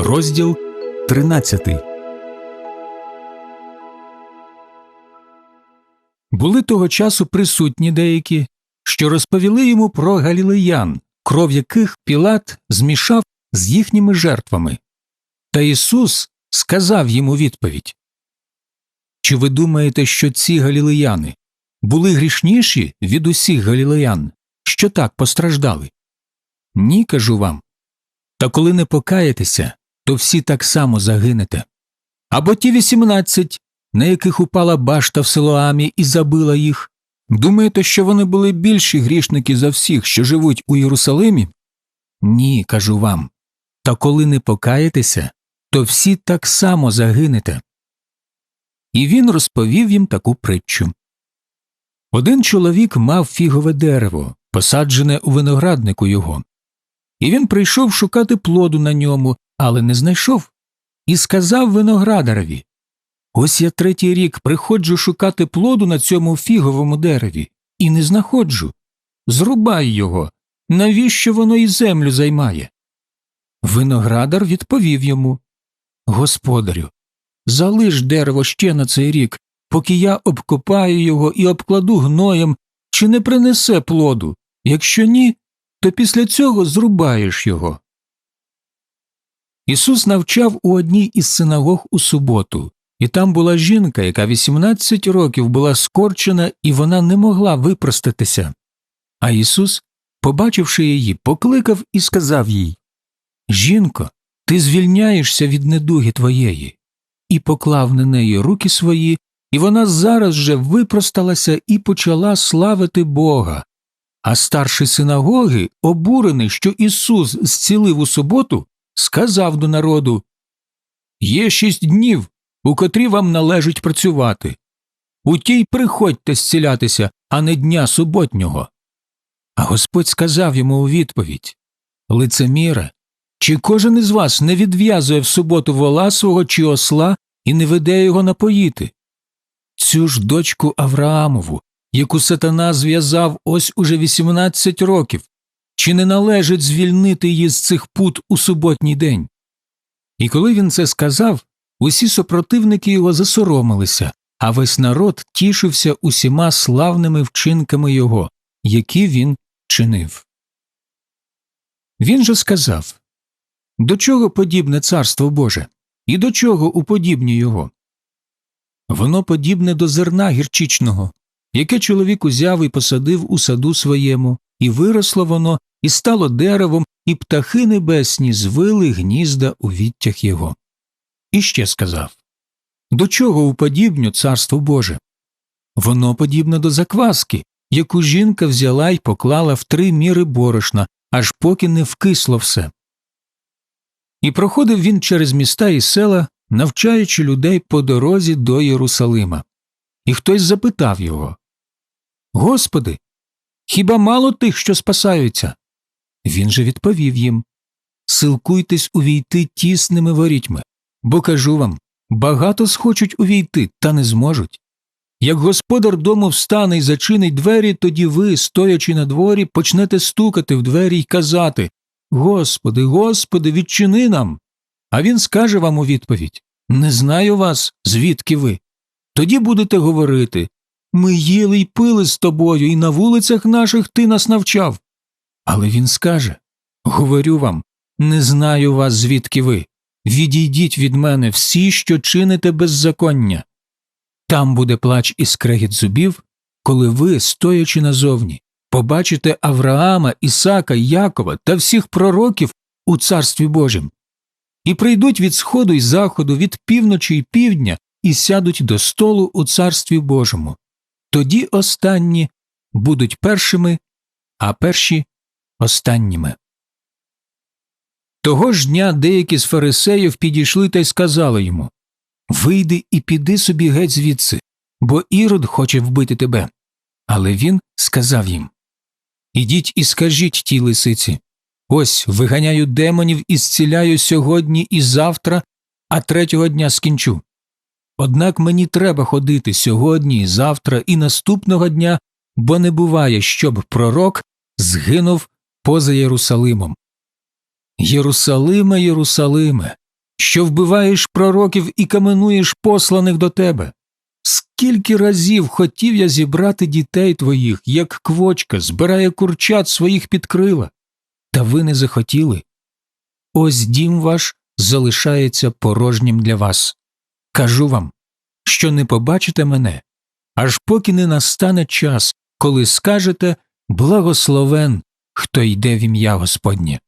Розділ 13 Були того часу присутні деякі, що розповіли йому про галілеян, кров яких Пілат змішав з їхніми жертвами. Та Ісус сказав йому відповідь Чи ви думаєте, що ці галілеяни були грішніші від усіх галілеян, що так постраждали? Ні, кажу вам. Та коли не покаєтеся, то всі так само загинете. Або ті вісімнадцять, на яких упала башта в Силоамі і забила їх. Думаєте, що вони були більші грішники за всіх, що живуть у Єрусалимі? Ні, кажу вам. Та коли не покаєтеся, то всі так само загинете. І він розповів їм таку притчу. Один чоловік мав фігове дерево, посаджене у винограднику його. І він прийшов шукати плоду на ньому, але не знайшов, і сказав виноградарові Ось я третій рік приходжу шукати плоду на цьому фіговому дереві, і не знаходжу. Зрубай його. Навіщо воно і землю займає? Виноградар відповів йому Господарю, залиш дерево ще на цей рік, поки я обкопаю його і обкладу гноєм, чи не принесе плоду. Якщо ні, то після цього зрубаєш його. Ісус навчав у одній із синагог у суботу, і там була жінка, яка 18 років була скорчена, і вона не могла випростатися. А Ісус, побачивши її, покликав і сказав їй Жінко, ти звільняєшся від недуги твоєї, і поклав на неї руки свої, і вона зараз же випросталася і почала славити Бога. А старший синагоги, обурений, що Ісус зцілив у суботу, сказав до народу Є шість днів, у котрі вам належить працювати. У тій приходьте зцілятися, а не дня суботнього. А Господь сказав йому у відповідь Лицеміре, чи кожен із вас не відв'язує в суботу вола свого чи осла і не веде його напоїти? Цю ж дочку Авраамову, яку сатана зв'язав ось уже 18 років, чи не належить звільнити її з цих пут у суботній день? І коли він це сказав, усі супротивники його засоромилися, а весь народ тішився усіма славними вчинками його, які він чинив. Він же сказав До чого подібне царство Боже, і до чого уподібні його? Воно подібне до зерна гірчичного, яке чоловік узяв і посадив у саду своєму, і виросло воно, і стало деревом, і птахи небесні звили гнізда у відтях його. І ще сказав До чого уподібню царство Боже? Воно подібне до закваски, яку жінка взяла й поклала в три міри борошна, аж поки не вкисло все. І проходив він через міста і села, навчаючи людей по дорозі до Єрусалима. І хтось запитав його Господи, хіба мало тих, що спасаються? Він же відповів їм Силкуйтесь увійти тісними ворітьми, бо кажу вам багато схочуть увійти, та не зможуть. Як господар дому встане і зачинить двері, тоді ви, стоячи на дворі, почнете стукати в двері й казати Господи, Господи, відчини нам. А він скаже вам у відповідь Не знаю вас, звідки ви. Тоді будете говорити Ми їли й пили з тобою, і на вулицях наших ти нас навчав. Але він скаже Говорю вам, не знаю вас, звідки ви. Відійдіть від мене всі, що чините беззаконня. Там буде плач і скрегіт зубів, коли ви, стоячи назовні, побачите Авраама, Ісака, Якова та всіх пророків у Царстві Божім, і прийдуть від сходу й заходу, від півночі й півдня, і сядуть до столу у Царстві Божому. Тоді останні будуть першими, а перші останніми. Того ж дня деякі з фарисеїв підійшли та й сказали йому Вийди і піди собі геть звідси, бо ірод хоче вбити тебе. Але він сказав їм Ідіть і скажіть тій лисиці Ось виганяю демонів і зціляю сьогодні і завтра, а третього дня скінчу. Однак мені треба ходити сьогодні завтра і наступного дня, бо не буває, щоб пророк згинув поза Єрусалимом. Єрусалиме, Єрусалиме, що вбиваєш пророків і каменуєш посланих до тебе. Скільки разів хотів я зібрати дітей твоїх, як квочка збирає курчат своїх під крила, та ви не захотіли. Ось дім ваш залишається порожнім для вас. Кажу вам, що не побачите мене, аж поки не настане час, коли скажете благословен, хто йде в ім'я Господнє.